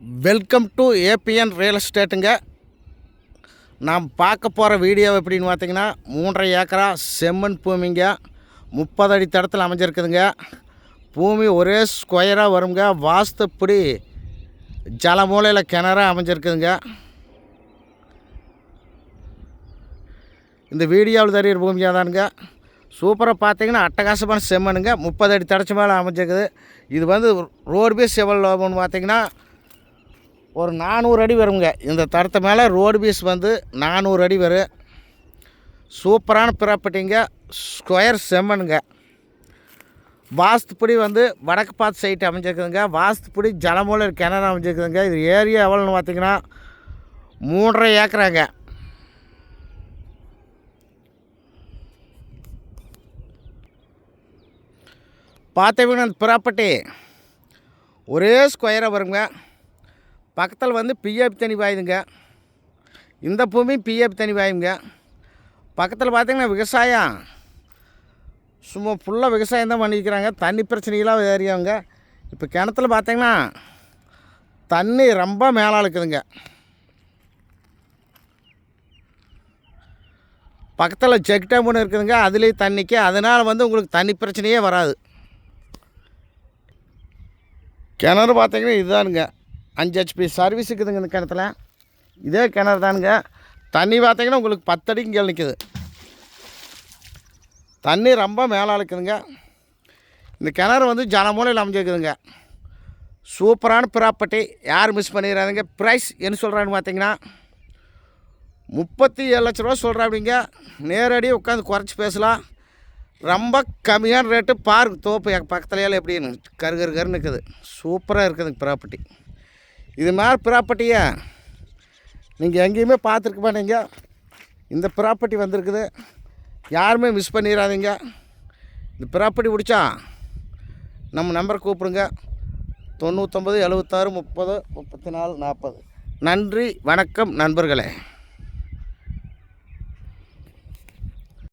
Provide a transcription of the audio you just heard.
Welcome to ABN real எஸ்டேட்டுங்க நாம் பார்க்க போகிற வீடியோ எப்படின்னு பார்த்தீங்கன்னா மூன்றரை ஏக்கரா செம்மண் பூமிங்க. முப்பது அடி தடத்தில் அமைஞ்சிருக்குதுங்க. பூமி ஒரே ஸ்கொயராக வருங்க. வாஸ்துப்படி ஜலமூலையில் கிணறாக அமைஞ்சிருக்குதுங்க. இந்த வீடியோவில் தெரியிற பூமியாக தானுங்க சூப்பராக பார்த்தீங்கன்னா அட்டகாசமான செம்மண்ணுங்க. முப்பது அடி தடச்சி மேலே அமைஞ்சிருக்குது. இது வந்து ரோடு பேஸ் எவ்வளோ லோபம்னு பார்த்தீங்கன்னா ஒரு நானூறு அடி வருங்க. இந்த தரத்து மேலே ரோடு பீஸ் வந்து நானூறு அடி வரும் சூப்பரான ப்ராப்பர்ட்டிங்க ஸ்கொயர் செம்மனுங்க வாஸ்துப்படி வந்து வடக்கு பார்த்து சைட் அமைஞ்சிருக்குதுங்க. வாஸ்துப்படி ஜலமூல கிணறு அமைஞ்சிருக்குதுங்க. இது ஏரியா எவ்வளோன்னு பார்த்தீங்கன்னா மூன்றரை ஏக்கராங்க. பார்த்தீங்கன்னா அந்த ப்ராப்பர்ட்டி ஒரே ஸ்கொயராக வருங்க. பக்கத்தில் வந்து பிஎஃப் தனி பாயுதுங்க இந்த பூமி பிஎஃப் தனி பாயுங்க பக்கத்தில் பார்த்தீங்கன்னா விவசாயம். சும்மா ஃபுல்லாக விவசாயம் தான் பண்ணிக்கிறாங்க தண்ணி பிரச்சனைகளாக ஏறியவங்க இப்போ கிணத்துல பார்த்தீங்கன்னா தண்ணி ரொம்ப மேலே இருக்குதுங்க பக்கத்தில் செக் டேம் ஒன்று இருக்குதுங்க. அதுலேயும் தண்ணிக்கு அதனால் வந்து உங்களுக்கு தண்ணி பிரச்சனையே வராது. கிணறு பார்த்தீங்கன்னா இதுதானுங்க. அஞ்சு ஹெச்பி சர்வீஸ் இருக்குதுங்க இந்த கிணத்துல. இதே கிணறு தானுங்க. தண்ணி பார்த்தீங்கன்னா உங்களுக்கு பத்தடி இங்கே நிற்குது தண்ணி ரொம்ப மேலே இருக்குதுங்க இந்த கிணறு வந்து ஜனமூலையில் அமைஞ்சிருக்குதுங்க. சூப்பரான ப்ராப்பர்ட்டி யார் மிஸ் பண்ணிடுறாதுங்க ப்ரைஸ் என்ன சொல்கிறான்னு பார்த்தீங்கன்னா முப்பத்தி ஏழு லட்ச ரூபா சொல்கிறாப்பிங்க நேரடி உட்காந்து குறைச்சி பேசலாம். ரொம்ப கம்மியான ரேட்டு பார்க் தோப்பு எங்கள் பக்கத்துலையெல்லாம் எப்படின்னு கரு கரு கருன்னு இருக்குது சூப்பராக இருக்குதுங்க ப்ராப்பர்ட்டி இது மாதிரி ப்ராப்பர்ட்டியை நீங்கள் எங்கேயுமே பார்த்துருக்க மாட்டீங்க. இந்த ப்ராப்பர்ட்டி வந்திருக்குது. யாருமே மிஸ் பண்ணிடாதீங்க இந்த ப்ராப்பர்ட்டி பிடிச்சா நம்ம நம்பரை கூப்பிடுங்க. தொண்ணூற்றொம்பது எழுபத்தாறு முப்பது முப்பத்தி நாலு நாற்பது. நன்றி வணக்கம் நண்பர்களே.